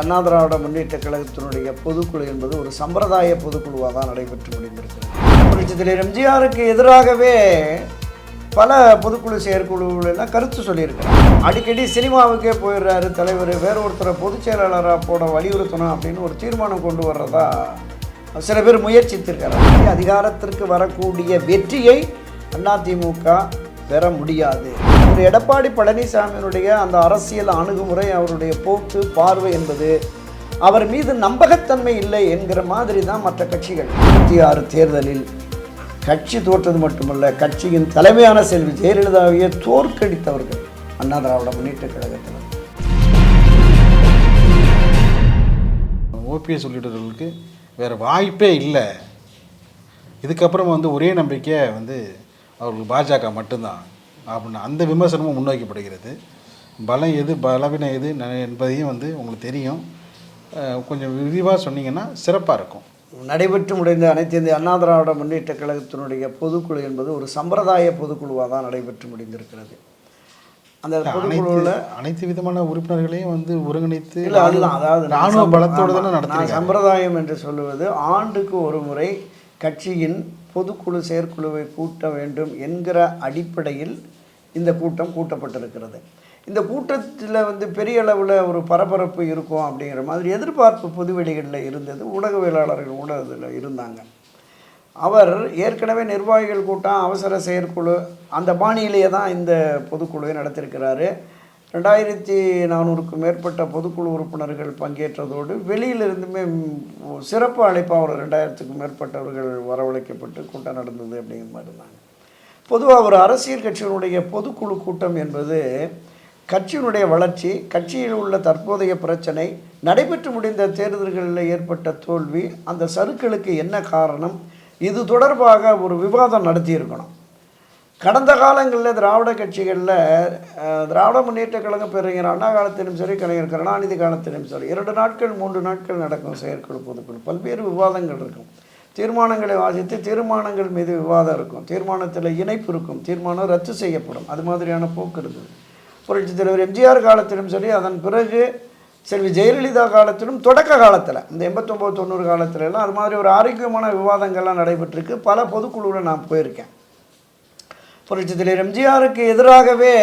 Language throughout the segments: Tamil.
அண்ணா திராவிட முன்னேற்ற கழகத்தினுடைய பொதுக்குழு என்பது ஒரு சம்பிரதாய பொதுக்குழுவாக தான் நடைபெற்று முடிந்திருக்கிறது. புரட்சித் எம்ஜிஆருக்கு எதிராகவே பல பொதுக்குழு செயற்குழுலாம் கருத்து சொல்லியிருக்கிறார். அடிக்கடி சினிமாவுக்கே போயிடுறாரு தலைவர் வேற ஒருத்தரை பொதுச் செயலாளராக போட வலியுறுத்தணும் அப்படின்னு ஒரு தீர்மானம் கொண்டு வர்றதா சில பேர் முயற்சித்திருக்கிறார். அதிகாரத்திற்கு வரக்கூடிய வெற்றியை அதிமுக பெற முடியாது. திரு எடப்பாடி பழனிசாமியினுடைய அந்த அரசியல் அணுகுமுறை அவருடைய போக்கு பார்வை என்பது அவர் மீது நம்பகத்தன்மை இல்லை என்கிற மாதிரி தான் மற்ற கட்சிகள். இருபத்தி ஆறு தேர்தலில் கட்சி தோற்றது மட்டுமல்ல கட்சியின் தலைமையான செல்வி ஜெயலலிதாவையே தோற்கடித்தவர்கள் அண்ணா திராவிட முன்னேற்ற கழகத்தில் ஓபிஎஸ் உள்ளிட்டவர்களுக்கு வேறு வாய்ப்பே இல்லை. இதுக்கப்புறம் வந்து ஒரே நம்பிக்கை வந்து அவர்களுக்கு பாஜக மட்டும்தான். அப்படின்னு அந்த விமர்சனமும் முன்வைக்கப்படுகிறது பலம் எது பலவீனம் எது என்பதையும் வந்து உங்களுக்கு தெரியும். கொஞ்சம் விரிவாக சொன்னீங்கன்னா சிறப்பாக இருக்கும். நடைபெற்று முடிந்த அனைத்து இந்திய அண்ணா திராவிட முன்னேற்ற கழகத்தினுடைய பொதுக்குழு என்பது ஒரு சம்பிரதாய பொதுக்குழுவாக தான் நடைபெற்று முடிந்திருக்கிறது. அந்த பொதுக்குழுவில் அனைத்து விதமான உறுப்பினர்களையும் வந்து ஒருங்கிணைத்து இல்லை அதுதான் அதாவது ராணுவ பலத்தோடு. தானே நடத்துறீங்க சம்பிரதாயம் என்று சொல்லுவது ஆண்டுக்கு ஒரு முறை கட்சியின் பொதுக்குழு செயற்குழுவை கூட்ட வேண்டும் என்கிற அடிப்படையில் இந்த கூட்டம் கூட்டப்பட்டிருக்கிறது. இந்த கூட்டத்தில் வந்து பெரிய அளவில் ஒரு பரபரப்பு இருக்கும் அப்படிங்கிற மாதிரி எதிர்பார்ப்பு பொதுவெளிகளில் இருந்தது. ஊடகவியலாளர்கள் ஊடகத்தில் இருந்தாங்க. அவர் ஏற்கனவே நிர்வாகிகள் கூட்டம் அவசர செயற்குழு அந்த பாணியிலேயே தான் இந்த பொதுக்குழுவை நடத்திருக்கிறாரு. ரெண்டாயிரத்தி நானூறுக்கும் மேற்பட்ட பொதுக்குழு உறுப்பினர்கள் பங்கேற்றதோடு வெளியிலிருந்துமே சிறப்பு அழைப்பாக ஒரு ரெண்டாயிரத்துக்கும் மேற்பட்டவர்கள் வரவழைக்கப்பட்டு கூட்டம் நடந்தது அப்படிங்கிற மாதிரி இருந்தாங்க பொதுவாக ஒரு அரசியல் கட்சியினுடைய பொதுக்குழு கூட்டம் என்பது கட்சியினுடைய வளர்ச்சி கட்சியில் உள்ள தற்போதைய பிரச்சனை நடைபெற்று முடிந்த தேர்தல்களில் ஏற்பட்ட தோல்வி அந்த சறுக்களுக்கு என்ன காரணம் இது தொடர்பாக ஒரு விவாதம் நடத்தியிருக்கணும். கடந்த காலங்களில் திராவிட கட்சிகளில் திராவிட முன்னேற்ற கழகம் பெறுகிற அண்ணா காலத்திலும் சரி கலைஞர் கருணாநிதி காலத்திலும் சரி இரண்டு நாட்கள் மூன்று நாட்கள் நடக்கும் செயற்குழு பொதுக்குழு. பல்வேறு விவாதங்கள் இருக்கும். தீர்மானங்களை வாசித்து தீர்மானங்கள் மீது விவாதம் இருக்கும். தீர்மானத்தில் இணைப்பு இருக்கும். தீர்மானம் ரத்து செய்யப்படும். அது மாதிரியான போக்கு இருந்தது. புரட்சித் தலைவர் எம்ஜிஆர் காலத்திலும் சரி அதன் பிறகு செல்வி ஜெயலலிதா காலத்திலும் தொடக்க காலத்தில் இந்த எண்பத்தொம்போது தொண்ணூறு காலத்திலலாம் அது மாதிரி ஒரு ஆரோக்கியமான விவாதங்கள்லாம் நடைபெற்றிருக்கு. பல பொதுக்குழுவில் நான் போயிருக்கேன். புரட்சித் எம்ஜிஆருக்கு எதிராகவே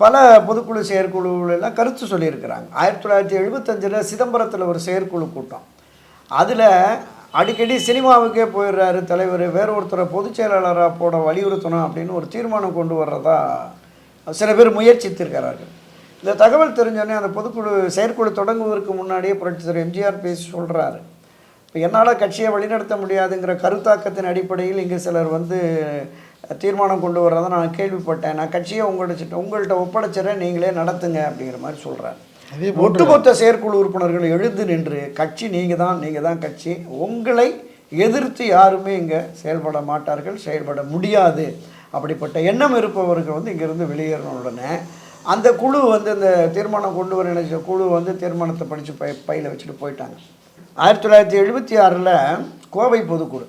பல பொதுக்குழு செயற்குழுகள் எல்லாம் கருத்து சொல்லியிருக்கிறாங்க. ஆயிரத்தி தொள்ளாயிரத்தி எழுபத்தஞ்சில் சிதம்பரத்தில் ஒரு செயற்குழு கூட்டம். அதில் அடிக்கடி சினிமாவுக்கே போயிடுறாரு தலைவர் வேற ஒருத்தரை பொதுச் செயலாளராக போட வலியுறுத்தணும் அப்படின்னு ஒரு தீர்மானம் கொண்டு வர்றதா சில பேர் முயற்சித்திருக்கிறார்கள். இந்த தகவல் தெரிஞ்சோடனே அந்த பொதுக்குழு செயற்குழு தொடங்குவதற்கு முன்னாடியே புரட்சித் எம்ஜிஆர் பேசி சொல்கிறாரு இப்போ என்னால் கட்சியை வழிநடத்த முடியாதுங்கிற கருத்தாக்கத்தின் அடிப்படையில் இங்கே சிலர் வந்து தீர்மானம் கொண்டு வர்றதை நான் கேள்விப்பட்டேன். நான் கட்சியை உங்கள்கிட்ட உங்கள்கிட்ட ஒப்படைச்சிடறேன் நீங்களே நடத்துங்க அப்படிங்கிற மாதிரி சொல்கிறார் ஒட்டுமொத்த செயற்குழு உறுப்பினர்கள் எழுந்து நின்று கட்சி நீங்கள் தான் நீங்கள் தான் கட்சி. உங்களை எதிர்த்து யாருமே இங்கே செயல்பட மாட்டார்கள் செயல்பட முடியாது. அப்படிப்பட்ட எண்ணம் இருப்பவர்கள் வந்து இங்கேருந்து வெளியேறின உடனே அந்த குழு வந்து இந்த தீர்மானம் கொண்டு வர நினைச்ச குழு வந்து தீர்மானத்தை படித்து பை பையில் வச்சுட்டு போயிட்டாங்க. ஆயிரத்தி தொள்ளாயிரத்தி எழுபத்தி ஆறில் கோவை பொதுக்குழு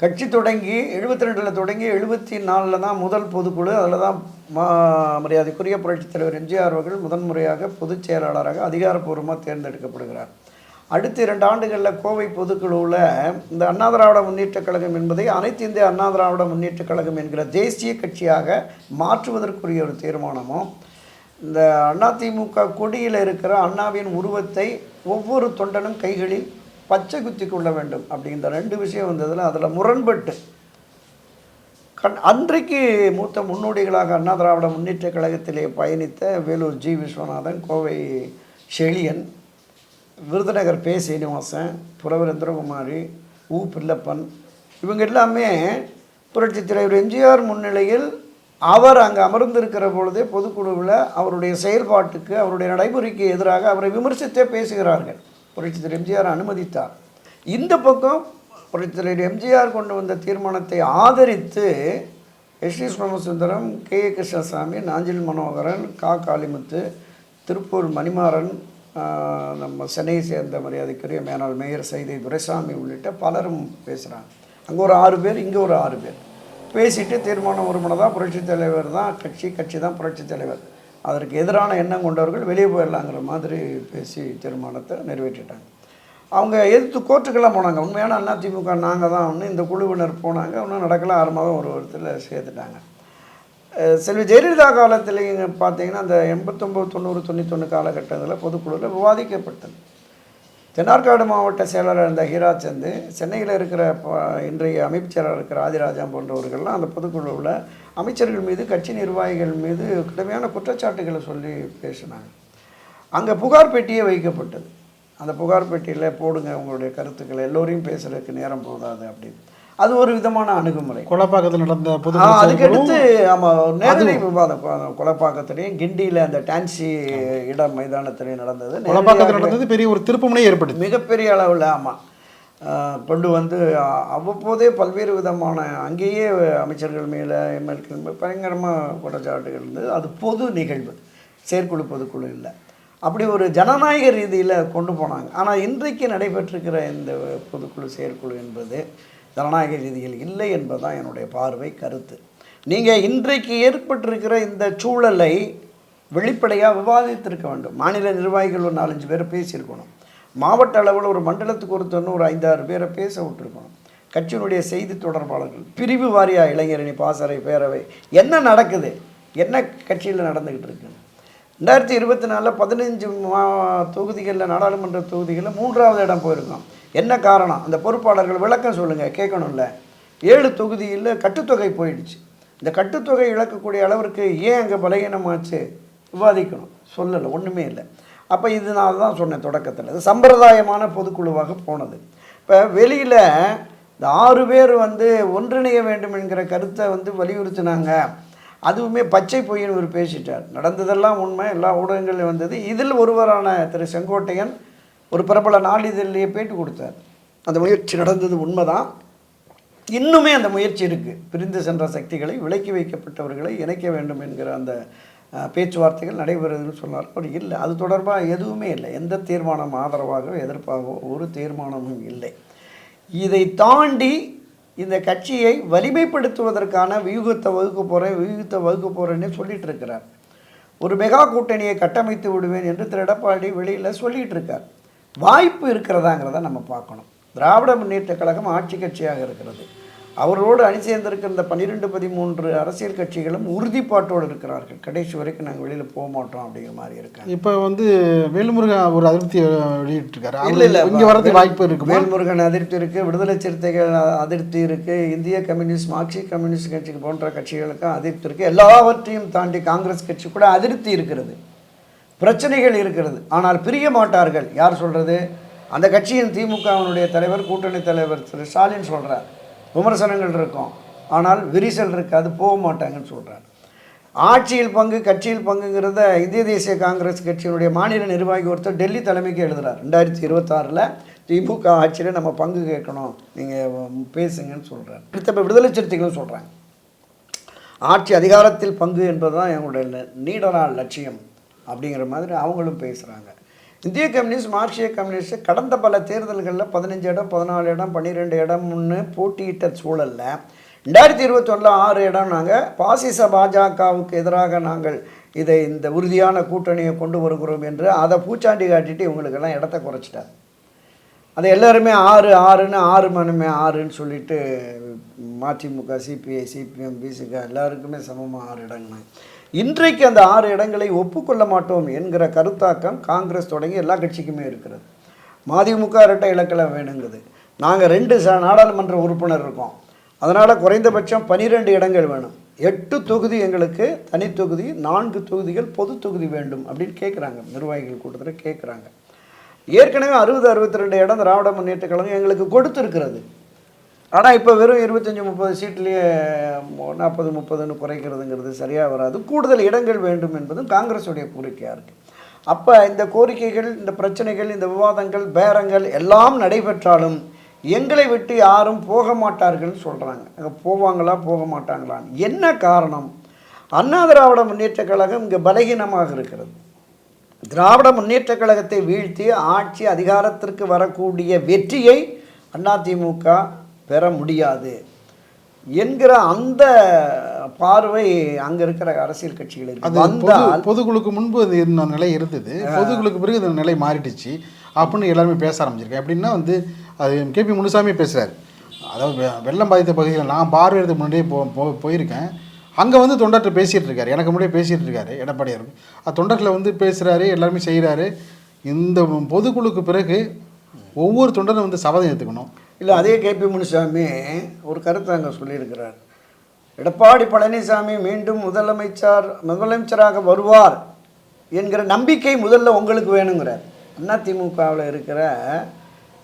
கட்சி தொடங்கி எழுபத்தி ரெண்டில் தொடங்கி எழுபத்தி நாலில் தான் முதல் பொதுக்குழு அதில் தான் மா மரியாதைக்குரிய புரட்சித் தலைவர் எம்ஜிஆர் அவர்கள் முதன்முறையாக பொதுச் செயலாளராக அதிகாரப்பூர்வமாக தேர்ந்தெடுக்கப்படுகிறார். அடுத்த இரண்டு ஆண்டுகளில் கோவை பொதுக்குழுவில் இந்த அண்ணா திராவிட முன்னேற்றக் கழகம் என்பதை அனைத்து இந்திய அண்ணா திராவிட முன்னேற்றக் கழகம் என்கிற தேசிய கட்சியாக மாற்றுவதற்குரிய ஒரு தீர்மானமும் இந்த அதிமுக கொடியில் இருக்கிற அண்ணாவின் உருவத்தை ஒவ்வொரு தொண்டனும் கைகளில் பச்சை குத்தி கொள்ள வேண்டும் அப்படிங்கிற ரெண்டு விஷயம் வந்ததில் அதில் முரண்பட்டு. கண் அன்றைக்கு மூத்த முன்னோடிகளாக அண்ணா திராவிட முன்னேற்ற கழகத்திலே பயணித்த வேலூர் ஜி விஸ்வநாதன் கோவை செழியன் விருதுநகர் பே சீனிவாசன் புரவர் இந்திரகுமாரி உ பில்லப்பன் இவங்க எல்லாமே புரட்சித் தலைவர் எம்ஜிஆர் முன்னிலையில் அவர் அங்கே அமர்ந்திருக்கிற பொழுதே பொதுக்குழுவில் அவருடைய செயல்பாட்டுக்கு அவருடைய நடைமுறைக்கு எதிராக அவரை விமர்சித்தே பேசுகிறார்கள். புரட்சித்தர் தலைவர் எம்ஜிஆர் அனுமதித்தார். இந்த பக்கம் புரட்சித்தலைவர் எம்ஜிஆர் கொண்டு வந்த தீர்மானத்தை ஆதரித்து S T Somasundaram K A Krishnasamy Nanjil Manoharan கா. காளிமுத்து திருப்பூர் மணிமாறன் நம்ம சென்னையை சேர்ந்த மரியாதைக்குரிய மேனாள் மேயர் சைதை துரைசாமி உள்ளிட்ட பலரும் பேசுகிறாங்க அங்கே ஒரு ஆறு பேர் இங்கே ஒரு ஆறு பேர். பேசிட்டு தீர்மானம் ஒரு மனதாக புரட்சித் தலைவர் தான் கட்சி கட்சி தான் புரட்சித் தலைவர். அதற்கு எதிரான எண்ணம் கொண்டவர்கள் வெளியே போயிடலாங்கிற மாதிரி பேசி தீர்மானத்தை நிறைவேற்றிட்டாங்க. அவங்க எதிர்த்து கோர்ட்டுக்கெல்லாம் போனாங்க. உண்மையான அதிமுக நாங்கள் தான். ஒன்று இந்த குழுவினர் போனாங்க. ஒன்றும் நடக்கல. ஆறு மாதம் ஒரு வருடத்தில் சேர்த்துட்டாங்க. செல்வி ஜெயலலிதா காலத்தில் பார்த்தீங்கன்னா அந்த எண்பத்தொம்போது தொண்ணூறு தொண்ணூத்தொன்று காலகட்டங்களில் பொதுக்குழுவில் விவாதிக்கப்பட்டது. தென்னார்காடு மாவட்ட செயலாளர் இருந்த ஹீராச்சந்து சென்னையில் இருக்கிற ப- இன்றைய அமைப்பு செயலாளர் இருக்கிற ஆதிராஜா போன்றவர்கள்லாம் அந்த பொதுக்குழுவில் அமைச்சர்கள் மீது கட்சி நிர்வாகிகள் மீது கடுமையான குற்றச்சாட்டுகளை சொல்லி பேசினாங்க. அங்கே புகார் பெட்டியே வைக்கப்பட்டது. அந்த புகார் பெட்டியில் போடுங்க உங்களுடைய கருத்துக்களை எல்லோரையும் பேசுகிறதுக்கு நேரம் போதாது அப்படின்னு. அது ஒரு விதமான அணுகுமுறை. கொலப்பாக்கத்தில் நடந்த பொது அதுக்கடுத்து ஆமாம் நேரடி விவாதம் கொலப்பாக்கத்துலேயும் கிண்டியில் அந்த டான்சி இடம் மைதானத்திலையும் நடந்தது. கொலப்பாக்கத்தில் நடந்தது பெரிய ஒரு திருப்பமுனை ஏற்படுது மிகப்பெரிய அளவில் ஆமாம் கொண்டு வந்து அவ்வப்போதே பல்வேறு விதமான அங்கேயே அமைச்சர்கள் மேலே எம்எல்கள் மேலே பயங்கரமாக குற்றச்சாட்டுகள் இருந்தது. அது பொது நிகழ்வு. செயற்குழு பொதுக்குழு இல்லை. அப்படி ஒரு ஜனநாயக ரீதியில் கொண்டு போனாங்க. ஆனால் இன்றைக்கு நடைபெற்றிருக்கிற இந்த பொதுக்குழு செயற்குழு என்பது ஜனநாயக ரீதியில் இல்லை என்பதுதான் என்னுடைய பார்வை கருத்து. நீங்கள் இன்றைக்கு ஏற்பட்டிருக்கிற இந்த சூழலை வெளிப்படையாக விவாதித்திருக்க வேண்டும். மாநில நிர்வாகிகள் ஒரு நாலஞ்சு பேரை பேசியிருக்கணும். மாவட்ட அளவில் ஒரு மண்டலத்துக்கு ஒருத்தன்னு ஒரு ஐந்தாறு பேரை பேச விட்டுருக்கணும். கட்சியினுடைய செய்தி தொடர்பாளர்கள் பிரிவு வாரியா இளைஞரணி பாசறை பேரவை என்ன நடக்குது? என்ன கட்சியில் நடந்துக்கிட்டு இருக்குன்னு ரெண்டாயிரத்தி இருபத்தி நாலில் பதினஞ்சு மா தொகுதிகளில் நாடாளுமன்ற தொகுதிகளில் மூன்றாவது இடம் போயிருக்கோம். என்ன காரணம்? அந்த பொறுப்பாளர்கள் விளக்கம் சொல்லுங்கள் கேட்கணும்ல. ஏழு தொகுதியில் கட்டுத்தொகை போயிடுச்சு. இந்த கட்டுத்தொகை இழக்கக்கூடிய அளவிற்கு ஏன் அங்கே பலகீனமாச்சு? விவாதிக்கணும். சொல்லலை ஒன்றுமே இல்லை. அப்போ இதனால தான் சொன்னேன் தொடக்கத்தில். இது சம்பிரதாயமான பொதுக்குழுவாக போனது. இப்போ வெளியில் இந்த ஆறு பேர் வந்து ஒன்றிணைய வேண்டும் என்கிற கருத்தை வந்து வலியுறுத்தினாங்க. அதுவுமே பச்சை பொய்ன்னு ஒரு பேசிட்டார். நடந்ததெல்லாம் உண்மை எல்லா ஊடகங்களிலும் வந்தது. இதில் ஒருவரான திரு செங்கோட்டையன் ஒரு பிரபல நாளிதழிலேயே பேட்டி கொடுத்தார். அந்த முயற்சி நடந்தது உண்மைதான். இன்னுமே அந்த முயற்சி இருக்குது பிரிந்து சென்ற சக்திகளை விலக்கி வைக்கப்பட்டவர்களை இணைக்க வேண்டும் என்கிற அந்த பேச்சுவார்த்தைகள் நடைபெறுதுன்னு சொன்னார் அப்படி இல்லை. அது தொடர்பாக எதுவுமே இல்லை. எந்த தீர்மானம் ஆதரவாகவோ எதிர்ப்பாகவோ ஒரு தீர்மானமும் இல்லை. இதை தாண்டி இந்த கட்சியை வலிமைப்படுத்துவதற்கான வியூகத்தை வகுக்க போகிறேன் வியூகத்தை வகுக்க போகிறேன்னு சொல்லிட்டு இருக்கிறார். ஒரு மெகா கூட்டணியை கட்டமைத்து விடுவேன் என்று திரு எடப்பாடி வெளியில் சொல்லிகிட்டு இருக்கார். வாய்ப்பு இருக்கிறதாங்கிறத நம்ம பார்க்கணும். திராவிட முன்னேற்ற கழகம் ஆட்சி கட்சியாக இருக்கிறது. அவரோடு அணி சேர்ந்திருக்கிற இந்த பன்னிரெண்டு பதிமூன்று அரசியல் கட்சிகளும் உறுதிப்பாட்டோடு இருக்கிறார்கள். கடைசி வரைக்கும் நாங்கள் வெளியில் போக மாட்டோம் அப்படிங்கிற மாதிரி இருக்காங்க. இப்போ வந்து வேலுமுருகன் ஒரு அதிருப்தி வெளியிட்டிருக்காரு. இல்ல இல்ல இங்கே வரதுக்கு வாய்ப்பு இருக்குமா? வேல்முருகன் அதிருப்தி இருக்கு விடுதலை சிறுத்தைகள் அதிருப்தி இருக்கு இந்திய கம்யூனிஸ்ட் மார்க்சிஸ்ட் கம்யூனிஸ்ட் கட்சிக்கு போன்ற கட்சிகளுக்கும் அதிருப்தி இருக்கு. எல்லாவற்றையும் தாண்டி காங்கிரஸ் கட்சி கூட அதிருப்தி இருக்கிறது. பிரச்சனைகள் இருக்கிறது. ஆனால் பிரிய மாட்டார்கள். யார் சொல்கிறது அந்த கட்சியின் திமுகவினுடைய தலைவர் கூட்டணி தலைவர் திரு ஸ்டாலின் சொல்கிறார் விமர்சனங்கள் இருக்கும். ஆனால் விரிசல் இருக்காது போக மாட்டாங்கன்னு சொல்கிறார் ஆட்சியில் பங்கு கட்சியில் பங்குங்கிறத இந்திய தேசிய காங்கிரஸ் கட்சியினுடைய மாநில நிர்வாகி ஒருத்தர் டெல்லி தலைமைக்கு எழுதுகிறார் ரெண்டாயிரத்தி இருபத்தாறில் திமுக ஆட்சியில் நம்ம பங்கு கேட்கணும். நீங்கள் பேசுங்கன்னு சொல்கிறார் அடுத்த விடுதலை சிறுத்தைகளும் சொல்கிறாங்க ஆட்சி அதிகாரத்தில் பங்கு என்பது தான் எங்களுடைய ந- லட்சியம். அப்படிங்கிற மாதிரி அவங்களும் பேசுகிறாங்க இந்திய கம்யூனிஸ்ட் மார்க்சிய கம்யூனிஸ்ட் கடந்த பல தேர்தல்களில் பதினஞ்சு இடம் பதினாலு இடம் பன்னிரெண்டு இடம்னு போட்டியிட்ட சூழலில் ரெண்டாயிரத்தி இருபத்தொன்னில் ஆறு இடம் நாங்கள் பாசிச பாஜகவுக்கு எதிராக நாங்கள் இதை இந்த உறுதியான கூட்டணியை கொண்டு வருகிறோம் என்று அதை பூச்சாண்டி காட்டிட்டு இவங்களுக்கெல்லாம் இடத்த குறைச்சிட்டார் அது எல்லாருமே ஆறு ஆறுன்னு ஆறு மணிமே ஆறுன்னு சொல்லிட்டு மதிமுக சிபிஐ சிபிஎம் பிசிக எல்லாருக்குமே சமமாக ஆறு இடங்கள்னா இன்றைக்கு அந்த ஆறு இடங்களை ஒப்புக்கொள்ள மாட்டோம் என்கிற கருத்தாக்கம் காங்கிரஸ் தொடங்கி எல்லா கட்சிக்குமே இருக்கிறது. மதிமுக இரட்டை இலக்கலை வேணுங்குது. நாங்கள் ரெண்டு ச நாடாளுமன்ற உறுப்பினர் இருக்கோம். அதனால் குறைந்தபட்சம் பனிரெண்டு இடங்கள் வேணும். எட்டு தொகுதி எங்களுக்கு தனி தொகுதி நான்கு தொகுதிகள் பொது தொகுதி வேண்டும் அப்படின்னு கேட்குறாங்க நிர்வாகிகள் கூட்டத்தில் கேட்குறாங்க ஏற்கனவே அறுபது அறுபத்தி ரெண்டு இடம் திராவிட முன்னேற்ற கழகம் எங்களுக்கு கொடுத்துருக்கிறது. ஆனால் இப்போ வெறும் இருபத்தஞ்சி முப்பது சீட்லேயே நாற்பது முப்பதுன்னு குறைக்கிறதுங்கிறது சரியாக வராது. கூடுதல் இடங்கள் வேண்டும் என்பதும் காங்கிரஸுடைய கோரிக்கையாக இருக்குது அப்போ இந்த கோரிக்கைகள் இந்த பிரச்சனைகள் இந்த விவாதங்கள் பேரங்கள் எல்லாம் நடைபெற்றாலும் எங்களை விட்டு யாரும் போக மாட்டார்கள்னு சொல்கிறாங்க அங்கே போவாங்களா போக மாட்டாங்களான்னு. என்ன காரணம்? அண்ணா திராவிட முன்னேற்ற கழகம் இங்கே பலகீனமாக இருக்கிறது. திராவிட முன்னேற்ற கழகத்தை வீழ்த்தி ஆட்சி அதிகாரத்திற்கு வரக்கூடிய வெற்றியை அதிமுக பெற முடியாது என்கிற அந்த பார்வை அங்க இருக்கிற அரசியல் கட்சிகளுக்கு வந்தால் பொதுக்குழுக்கு முன்பு அது இருந்த நிலை இருந்தது. பொதுக்குழுக்கு பிறகு இந்த நிலை மாறிடுச்சு. அப்படின்னு எல்லாருமே பேச ஆரம்பிச்சிருக்கேன் எப்படின்னா வந்து அது கேபி முனுசாமி பேசுகிறார் அதாவது வெள்ளம் பாதித்த பகுதியில் நான் பார்வையிடறதுக்கு முன்னாடியே போ போ- போயிருக்கேன். அங்கே வந்து தொண்டர்கிட்ட பேசிகிட்டு இருக்காரு. எனக்கு முன்னாடியே பேசிகிட்டு இருக்காரு எடப்பாடியார். அது தொண்டர்களை வந்து பேசுகிறாரு எல்லாருமே செய்கிறாரு இந்த பொதுக்குழுக்கு பிறகு ஒவ்வொரு தொண்டரும் வந்து சபதம் ஏற்றுக்கணும் இல்லை அதே கேபி முனுசாமி ஒரு கருத்தை அங்கே சொல்லியிருக்கிறார். எடப்பாடி பழனிசாமி மீண்டும் முதலமைச்சர் முதலமைச்சராக வருவார் என்கிற நம்பிக்கை முதல்ல உங்களுக்கு வேணுங்கிறார். அதிமுகவில் இருக்கிற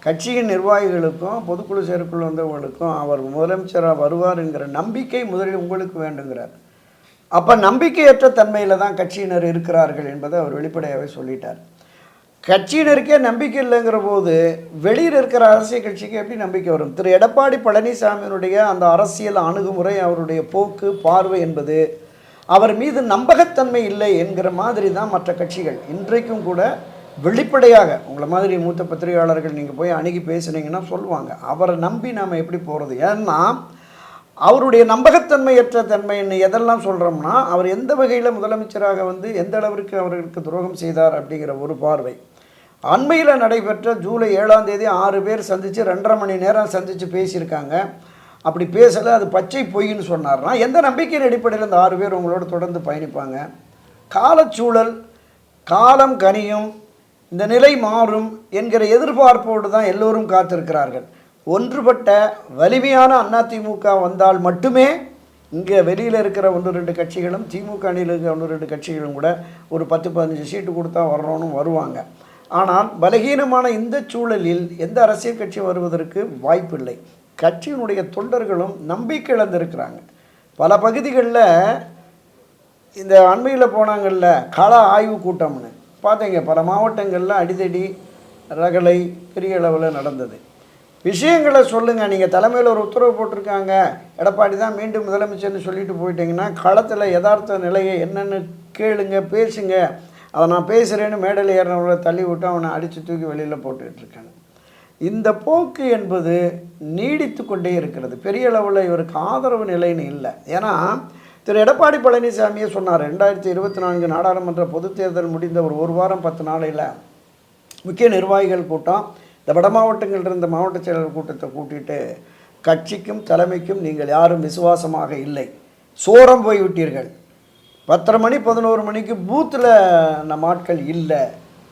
கட்சியின் நிர்வாகிகளுக்கும் பொதுக்குழு செயற்குழு வந்தவங்களுக்கும் அவர் முதலமைச்சராக வருவார் என்கிற நம்பிக்கை முதலில் உங்களுக்கு வேண்டுங்கிறார். அப்போ நம்பிக்கையற்ற தன்மையில் தான் கட்சியினர் இருக்கிறார்கள் என்பதை அவர் வெளிப்படையாகவே சொல்லிட்டார். கட்சியினருக்கே நம்பிக்கை இல்லைங்கிற போது வெளியில் இருக்கிற அரசியல் கட்சிக்கு எப்படி நம்பிக்கை வரும்? திரு. எடப்பாடி பழனிசாமியினுடைய அந்த அரசியல் அணுகுமுறை அவருடைய போக்கு பார்வை என்பது அவர் மீது நம்பகத்தன்மை இல்லை என்கிற மாதிரி தான் மற்ற கட்சிகள். இன்றைக்கும் கூட வெளிப்படையாக உங்களை மாதிரி மூத்த பத்திரிகையாளர்கள் நீங்கள் போய் அணுகி பேசுனீங்கன்னா சொல்லுவாங்க. அவரை நம்பி நாம் எப்படி போகிறது ஏன்னா அவருடைய நம்பகத்தன்மையற்ற தன்மைன்னு எதெல்லாம் சொல்கிறோம்னா அவர் எந்த வகையில் முதலமைச்சராக வந்து எந்த அளவிற்கு அவர்களுக்கு துரோகம் செய்தார் அப்படிங்கிற ஒரு பார்வை. அண்மையில் நடைபெற்ற ஜூலை ஏழாம் தேதி ஆறு பேர் சந்தித்து ரெண்டரை மணி நேரம் சந்தித்து பேசியிருக்காங்க. அப்படி பேசலை அது பச்சை பொய்ன்னு சொன்னார்னா எந்த நம்பிக்கையின் அடிப்படையில் இந்த ஆறு பேர் உங்களோட தொடர்ந்து பயணிப்பாங்க? காலச்சூழல் காலம் கனியும் இந்த நிலை மாறும் என்கிற எதிர்பார்ப்போடு தான் எல்லோரும் காத்திருக்கிறார்கள். ஒன்றுபட்ட வலிமையான அதிமுக வந்தால் மட்டுமே இங்கே வெளியில் இருக்கிற ஒன்று ரெண்டு கட்சிகளும் திமுக அணியில் இருக்கிற ஒன்று ரெண்டு கட்சிகளும் கூட ஒரு பத்து பதினஞ்சு சீட்டு கொடுத்தா வர்றோன்னு வருவாங்க. ஆனால் பலகீனமான இந்த சூழலில் எந்த அரசியல் கட்சி வருவதற்கு வாய்ப்பில்லை. கட்சியினுடைய தொண்டர்களும் நம்பிக்கை இழந்திருக்கிறாங்க. பல பகுதிகளில் இந்த அண்மையில் போனாங்கல்ல கள ஆய்வு கூட்டம்னு. பார்த்தீங்க பல மாவட்டங்களில் அடிதடி ரகளை பெரிய அளவில் நடந்தது. விஷயங்களை சொல்லுங்கள் நீங்கள் தலைமையில் ஒரு உத்தரவு போட்டிருக்காங்க. எடப்பாடி தான் மீண்டும் முதலமைச்சர்னு சொல்லிட்டு போயிட்டீங்கன்னா களத்தில் யதார்த்த நிலையை என்னென்னு கேளுங்க பேசுங்க. அதை நான் பேசுகிறேன்னு மேடையில் ஏறினவங்களை தள்ளி விட்டு அவனை அடித்து தூக்கி வெளியில் போட்டுக்கிட்டு இந்த போக்கு என்பது நீடித்து கொண்டே இருக்கிறது. பெரிய அளவில் இவருக்கு ஆதரவு நிலைன்னு இல்லை. ஏன்னா திரு எடப்பாடி பழனிசாமியே சொன்னார் ரெண்டாயிரத்தி இருபத்தி நான்கு நாடாளுமன்ற பொதுத் தேர்தல் முடிந்த ஒரு ஒரு வாரம் பத்து நாளையில் முக்கிய நிர்வாகிகள் கூட்டம் இந்த வட மாவட்டங்கள் இருந்த மாவட்ட செயலர் கூட்டத்தை கூட்டிட்டு கட்சிக்கும் தலைமைக்கும் நீங்கள் யாரும் விசுவாசமாக இல்லை. சோரம் போய்விட்டீர்கள். பத்தரை மணி பதினோரு மணிக்கு பூத்தில் நம்ம ஆட்கள் இல்லை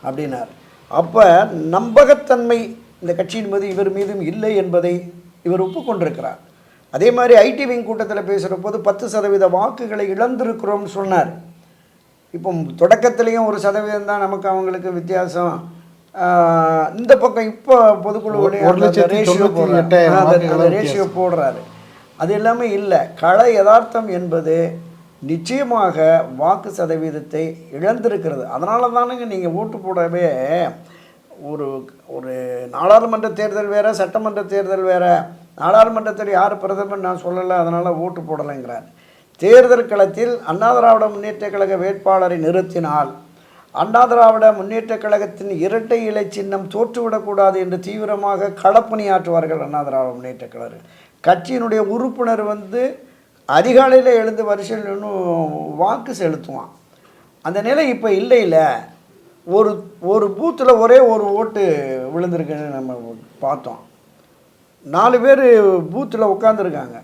அப்படின்னார். அப்போ நம்பகத்தன்மை இந்த கட்சியின் மீது இவர் மீதும் இல்லை என்பதை இவர் ஒப்புக்கொண்டிருக்கிறார். அதே மாதிரி ஐடி விங் கூட்டத்தில் பேசுகிற போது பத்து சதவீத வாக்குகளை இழந்திருக்கிறோம்னு சொன்னார். இப்போ தொடக்கத்துலேயும் ஒரு சதவீதம் தான் நமக்கு அவங்களுக்கு வித்தியாசம். இந்த பக்கம் இப்போ பொதுக்குழுவுடைய ரேஷியோ போடுறாரு. அது எல்லாமே இல்லை. கள யதார்த்தம் என்பது நிச்சயமாக வாக்கு சதவீதத்தை இழந்திருக்கிறது. அதனால தானுங்க நீங்கள் ஓட்டு போடவே ஒரு ஒரு நாடாளுமன்ற தேர்தல் வேறு சட்டமன்ற தேர்தல் வேறு. நாடாளுமன்றத்தில் யார் பிரதமர் நான் சொல்லலை அதனால் ஓட்டு போடலைங்கிறார். தேர்தல் களத்தில் அண்ணா திராவிட முன்னேற்ற கழக வேட்பாளரை நிறுத்தினால் அண்ணா திராவிட முன்னேற்ற கழகத்தின் இரட்டை இலை சின்னம் தோற்றுவிடக்கூடாது என்று தீவிரமாக களப்பணியாற்றுவார்கள் அண்ணா திராவிட முன்னேற்ற கழகம் கட்சியினுடைய உறுப்பினர் வந்து அதிகாலையில் எழுந்து வரிசையில் இன்னும் வாக்கு செலுத்துவான். அந்த நிலை இப்போ இல்லை ஒரு ஒரு பூத்தில் ஒரே ஒரு ஓட்டு விழுந்திருக்குன்னு நம்ம பார்த்தோம். நாலு பேர் பூத்தில் உட்காந்துருக்காங்க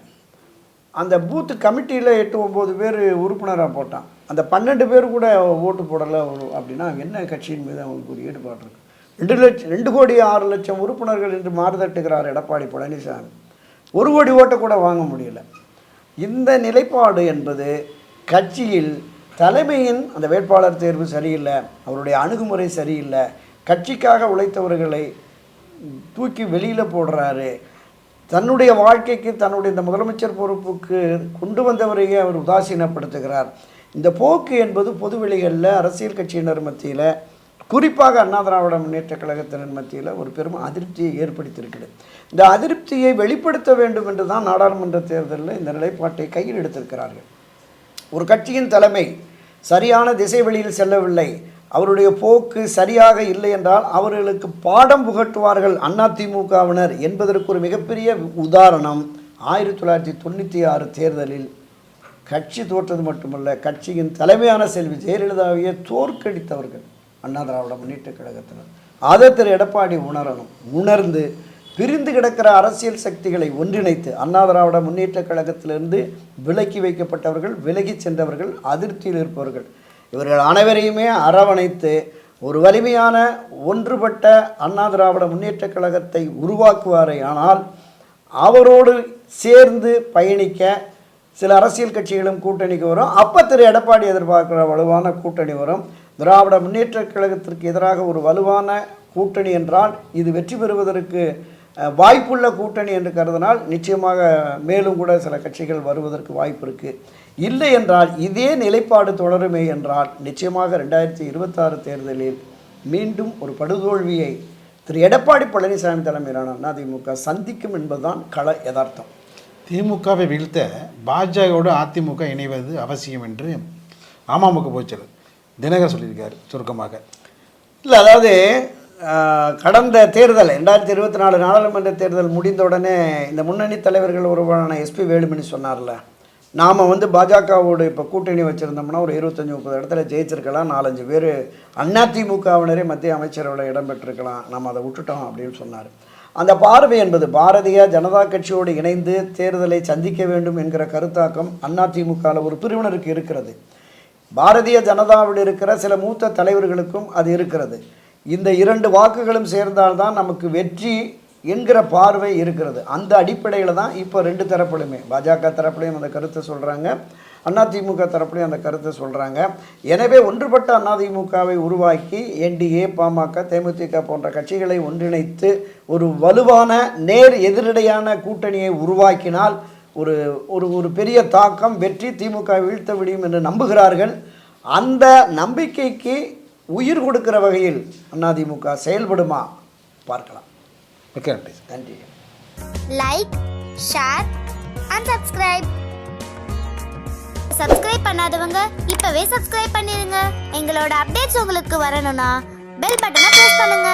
அந்த பூத்து கமிட்டியில் எட்டு ஒம்பது பேர் உறுப்பினராக போட்டான். அந்த பன்னெண்டு பேர் கூட ஓட்டு போடலை அப்படின்னா என்ன கட்சியின் மீது அவங்களுக்கு ஒரு ஈடுபாடு இருக்கு? ரெண்டு லட்சம் ரெண்டு கோடி ஆறு லட்சம் உறுப்பினர்கள் என்று மாறுதட்டுகிறார் எடப்பாடி பழனிசாமி. ஒரு கோடி ஓட்டை கூட வாங்க முடியல. இந்த நிலைப்பாடு என்பது கட்சியில் தலைமையின் அந்த வேட்பாளர் தேர்வு சரியில்லை அவருடைய அணுகுமுறை சரியில்லை கட்சிக்காக உழைத்தவர்களை தூக்கி வெளியில் போடுறாரு. தன்னுடைய வாழ்க்கைக்கு தன்னுடைய இந்த முதலமைச்சர் பொறுப்புக்கு கொண்டு வந்தவரையே அவர் உதாசீனப்படுத்துகிறார். இந்த போக்கு என்பது பொதுவெளிகளில் அரசியல் கட்சியினர் மத்தியில் குறிப்பாக அண்ணா திராவிட முன்னேற்ற கழகத்தினர் மத்தியில் ஒரு பெரும் அதிருப்தியை ஏற்படுத்தியிருக்கிறது. இந்த அதிருப்தியை வெளிப்படுத்த வேண்டும் என்று தான் நாடாளுமன்ற தேர்தலில் இந்த நிலைப்பாட்டை கையில் எடுத்திருக்கிறார்கள். ஒரு கட்சியின் தலைமை சரியான திசை வெளியில் செல்லவில்லை. அவருடைய போக்கு சரியாக இல்லை என்றால் அவர்களுக்கு பாடம் புகட்டுவார்கள் அதிமுகவினர் என்பதற்கு ஒரு மிகப்பெரிய உதாரணம் ஆயிரத்தி தொள்ளாயிரத்தி தொண்ணூற்றி ஆறு தேர்தலில் கட்சி தோற்றது மட்டுமல்ல கட்சியின் தலைமையான செல்வி ஜெயலலிதாவையே தோற்கடித்தவர்கள் அண்ணா திராவிட முன்னேற்ற கழகத்தினர். அதை திரு எடப்பாடி உணரணும். உணர்ந்து பிரிந்து கிடக்கிற அரசியல் சக்திகளை ஒன்றிணைத்து அண்ணா திராவிட முன்னேற்ற கழகத்திலிருந்து விலக்கி வைக்கப்பட்டவர்கள் விலகி சென்றவர்கள் அதிருப்தியில் இருப்பவர்கள். இவர்கள் அனைவரையுமே அரவணைத்து ஒரு வலிமையான ஒன்றுபட்ட அண்ணா திராவிட முன்னேற்ற கழகத்தை உருவாக்குவாரே ஆனால் அவரோடு சேர்ந்து பயணிக்க சில அரசியல் கட்சிகளும் கூட்டணிக்கு வரும். அப்போ திரு எடப்பாடி எதிர்பார்க்கிற வலுவான கூட்டணி வரும். திராவிட முன்னேற்ற கழகத்திற்கு எதிராக ஒரு வலுவான கூட்டணி என்றால் இது வெற்றி பெறுவதற்கு வாய்ப்புள்ள கூட்டணி என்று கருதினால் நிச்சயமாக மேலும் கூட சில கட்சிகள் வருவதற்கு வாய்ப்பு இருக்குது இல்லை என்றால் இதே நிலைப்பாடு தொடருமே என்றால் நிச்சயமாக ரெண்டாயிரத்தி இருபத்தாறு தேர்தலில் மீண்டும் ஒரு படுதோல்வியை திரு எடப்பாடி பழனிசாமி தலைமையிலான அதிமுக சந்திக்கும் என்பதுதான் கள யதார்த்தம். திமுகவை வீழ்த்த பாஜகவோடு அதிமுக இணைவது அவசியம் என்று அமமுக போச்சல் தினகர் சொல்லியிருக்காரு சுருக்கமாக. இல்லை அதாவது கடந்த தேர்தல் ரெண்டாயிரத்தி இருபத்தி நாலு நாடாளுமன்ற தேர்தல் முடிந்த உடனே இந்த முன்னணி தலைவர்கள் ஒருவரான எஸ்பி வேலுமணி சொன்னார்ல. நாம் வந்து பாஜகவோடு இப்போ கூட்டணி வச்சுருந்தோம்னா ஒரு இருபத்தஞ்சி முப்பது இடத்துல ஜெயிச்சிருக்கலாம். நாலஞ்சு பேர் அதிமுகவினரே மத்திய அமைச்சரவையில் இடம்பெற்றிருக்கலாம். நம்ம அதை விட்டுட்டோம் அப்படின்னு சொன்னார். அந்த பார்வை என்பது பாரதிய ஜனதா கட்சியோடு இணைந்து தேர்தலை சந்திக்க வேண்டும் என்கிற கருத்தாக்கம் அதிமுகவில் ஒரு பிரிவினருக்கு இருக்கிறது. பாரதிய ஜனதாவில் இருக்கிற சில மூத்த தலைவர்களுக்கும் அது இருக்கிறது. இந்த இரண்டு வாக்குகளும் சேர்ந்தால்தான் நமக்கு வெற்றி என்கிற பார்வை இருக்கிறது. அந்த அடிப்படையில் தான் இப்போ ரெண்டு தரப்புலையுமே பாஜக தரப்புலையும் அந்த கருத்தை சொல்கிறாங்க அதிமுக தரப்புலையும் அந்த கருத்தை சொல்கிறாங்க எனவே ஒன்றுபட்ட அதிமுகவை உருவாக்கி என்டிஏ பாமக தேமுதிக போன்ற கட்சிகளை ஒன்றிணைத்து ஒரு வலுவான நேர் எதிரடையான கூட்டணியை உருவாக்கினால் ஒரு ஒரு ஒரு பெரிய தாக்கம் வெற்றி திமுக வீழ்த்த முடியும் என்று நம்புகிறார்கள். அந்த நம்பிக்கைக்கு உயிர் கொடுக்கிற வகையில் அதிமுக செயல்படுமா? பார்க்கலாம். மிக்க நன்றி. நன்றி. Like share and subscribe subscribe பண்ணாதவங்க இப்பவே சப்ஸ்கிரைப் பண்ணிருங்க. எங்களோட அப்டேட்ஸ் உங்களுக்கு வரணும்னா பெல் பட்டனை பிரஸ் பண்ணுங்க.